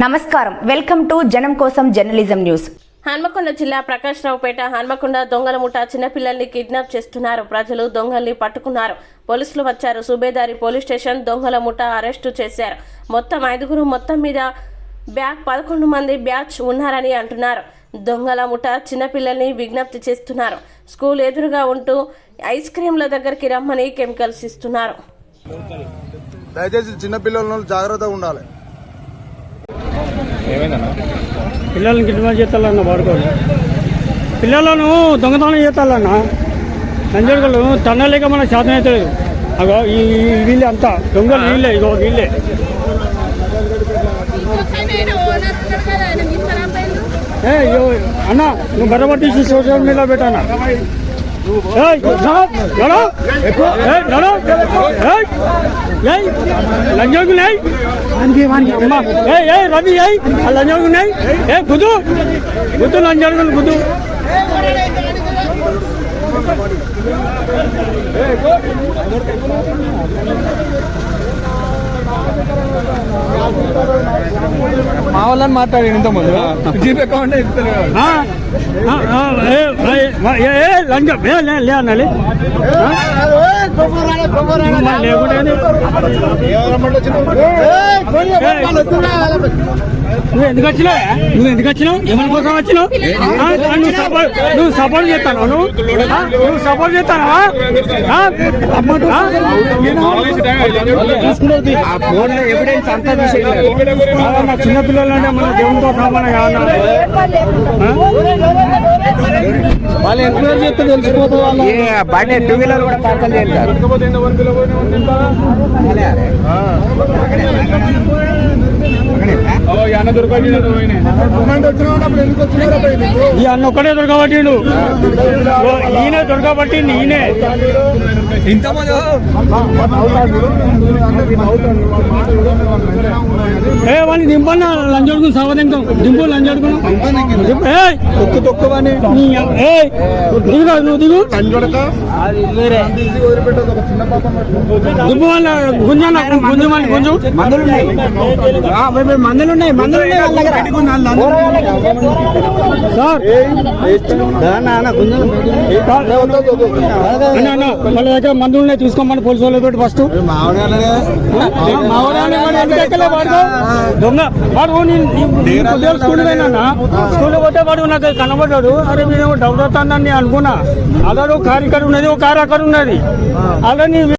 నమస్కారం. Welcome to జనం కోసం జర్నలిజం న్యూస్. హన్మకొండ జిల్లా ప్రకాశ్రావుపేట హన్మకొండ దొంగల ముఠ చిన్నపిల్లల్ని కిడ్నాప్ చేస్తున్నారు. ప్రజలు దొంగల్ని పట్టుకున్నారు. పోలీసులు వచ్చారు. సుబేదారి పోలీస్ స్టేషన్ దొంగల ముఠ అరెస్టు చేశారు. మొత్తం ఐదుగురు మొత్తం మీద బ్యాగ్ పదకొండు మంది బ్యాచ్ ఉన్నారని అంటున్నారు. దొంగల ముఠ చిన్నపిల్లల్ని విజ్ఞప్తి చేస్తున్నారు. స్కూల్ ఎదురుగా ఉంటూ ఐస్ క్రీంల దగ్గరికి రమ్మని కెమికల్స్ ఇస్తున్నారు. దయచేసి చిన్న పిల్లల జాగ్రత్తగా ఉండాలి. పిల్లల్ని కిడ్నాప్ చేస్తాలన్న వాడుకోండి పిల్లలను దొంగతనం చేస్తాలన్న నంజరగలు తన్నలేక మనకు శాతం అవుతలేదు అగో ఈ వీళ్ళే అంతా. దొంగలు వీళ్ళే ఇగో వీళ్ళే. ఏ అన్న నువ్వు బరబట్టి సోషల్ మీడియా పెట్టానా అమ్మా, ఏయ్, ఏయ్, రవి లంజోగులు ఏయ్. ఏ గుద్దు గుద్దు లంజోగులు గుద్దు మా వాళ్ళని మాట్లాడి ఇంత ముందు జీపే అకౌంట్ ఇస్తారు ఏ, ఏ, ఏ, ఏ, లంజం ఏ, లే అనాలి? నువ్వు ఎందుకు వచ్చినావు నువ్వు ఎందుకు వచ్చినావు ఎవరి కోసం వచ్చినావు? నువ్వు సపోర్ట్ నువ్వు సపోర్ట్ చేస్తాను నువ్వు ఆ? నువ్వు సపోర్ట్ చేస్తావా చిన్నపిల్లలు అంటే మన దేవునితో సమానం కాదు వాళ్ళు ఎంక్వైరీ చేస్తే తెలిసిపోతుంది వాళ్ళు బండి టూ వీలర్ కూడా పార్సల్ చేస్తారు ఎందుకు వచ్చినారు ఈ అన్న ఒక్కడే దొరకబట్టిండు. ఈయనే దొరకబట్టి ఈయనే. ఇంతమంది ఏ వాడిని దింపన్న లంజోడుకుని సర్వదింకం దింపు తొక్కు తొక్కువని. దిగు నువ్వు దిగు. దింపు వాళ్ళ గుంజన్న గుంజు గుంజు. మందులు ఉన్నాయి. మందులు ఉన్నాయి. వాళ్ళ దగ్గర? మందులు ఉన్నాయి తీసుకోమని పోలీసు వాళ్ళు పెట్టి ఫస్ట్. దొంగ. వాడు స్కూల్ పోతే వాడు నాకు కనబడ్డాడు. అరే నేను డౌట్ అవుతుందని అనుకున్నా. అలా ఒక కారు ఇక్కడ ఉన్నది ఒక కారు అక్కడ ఉన్నది. అలా నీ